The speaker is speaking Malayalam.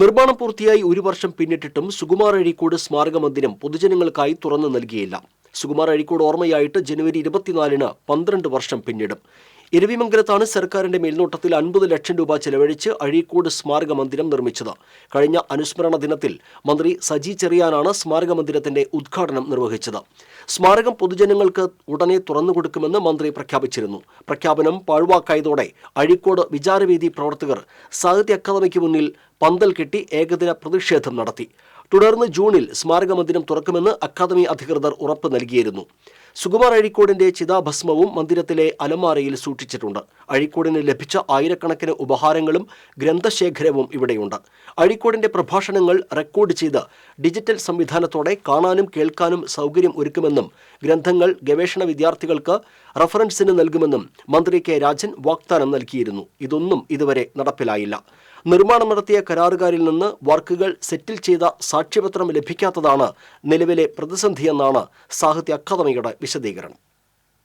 നിർമ്മാണം പൂർത്തിയായി ഒരു വർഷം പിന്നിട്ടിട്ടും സുകുമാർ അഴീക്കോട് സ്മാരക മന്ദിരം പൊതുജനങ്ങൾക്കായി തുറന്നു നൽകിയില്ല. സുകുമാർ അഴീക്കോട് ഓർമ്മയായിട്ട് ജനുവരി ഇരുപത്തിനാലിന് പന്ത്രണ്ട് വർഷം പിന്നിടും. ഇരവിമംഗലത്താണ് സർക്കാരിന്റെ മേൽനോട്ടത്തിൽ അൻപത് ലക്ഷം രൂപ ചെലവഴിച്ച് അഴീക്കോട് സ്മാരക മന്ദിരം നിർമ്മിച്ചത്. കഴിഞ്ഞ അനുസ്മരണ ദിനത്തിൽ മന്ത്രി സജി ചെറിയാനാണ് സ്മാരക മന്ദിരത്തിന്റെ ഉദ്ഘാടനം നിർവഹിച്ചത്. സ്മാരകം പൊതുജനങ്ങൾക്ക് ഉടനെ തുറന്നുകൊടുക്കുമെന്ന് മന്ത്രി പ്രഖ്യാപിച്ചിരുന്നു. പ്രഖ്യാപനം പാഴ്വാക്കായതോടെ അഴീക്കോട് വിചാരവേദി പ്രവർത്തകർ സാഹിത്യ അക്കാദമിക്ക് മുന്നിൽ പന്തൽ കെട്ടി ഏകദിന പ്രതിഷേധം നടത്തി. തുടർന്ന് ജൂണിൽ സ്മാരക മന്ദിരം തുറക്കുമെന്ന് അക്കാദമി അധികൃതർ ഉറപ്പ് നൽകിയിരുന്നു. സുകുമാർ അഴീക്കോടിന്റെ ചിതാഭസ്മവും മന്ദിരത്തിലെ അലമാരയിൽ സൂക്ഷിച്ചിട്ടുണ്ട്. അഴീക്കോടിന് ലഭിച്ച ആയിരക്കണക്കിന് ഉപഹാരങ്ങളും ഗ്രന്ഥശേഖരവും ഇവിടെയുണ്ട്. അഴിക്കോടിന്റെ പ്രഭാഷണങ്ങൾ റെക്കോർഡ് ചെയ്ത് ഡിജിറ്റൽ സംവിധാനത്തോടെ കാണാനും കേൾക്കാനും സൗകര്യം ഒരുക്കുമെന്നും ഗ്രന്ഥങ്ങൾ ഗവേഷണ വിദ്യാർത്ഥികൾക്ക് റഫറൻസിന് നൽകുമെന്നും മന്ത്രി കെ രാജൻ വാഗ്ദാനം നൽകിയിരുന്നു. ഇതൊന്നും ഇതുവരെ നടപ്പിലായില്ല. നിർമ്മാണം നടത്തിയ കരാറുകാരിൽ നിന്ന് വർക്കുകൾ സെറ്റിൽ ചെയ്ത സാക്ഷ്യപത്രം ലഭിക്കാത്തതാണ് നിലവിലെ പ്രതിസന്ധിയെന്നാണ് സാഹിത്യ അക്കാദമിയുടെ വിശദീകരണം.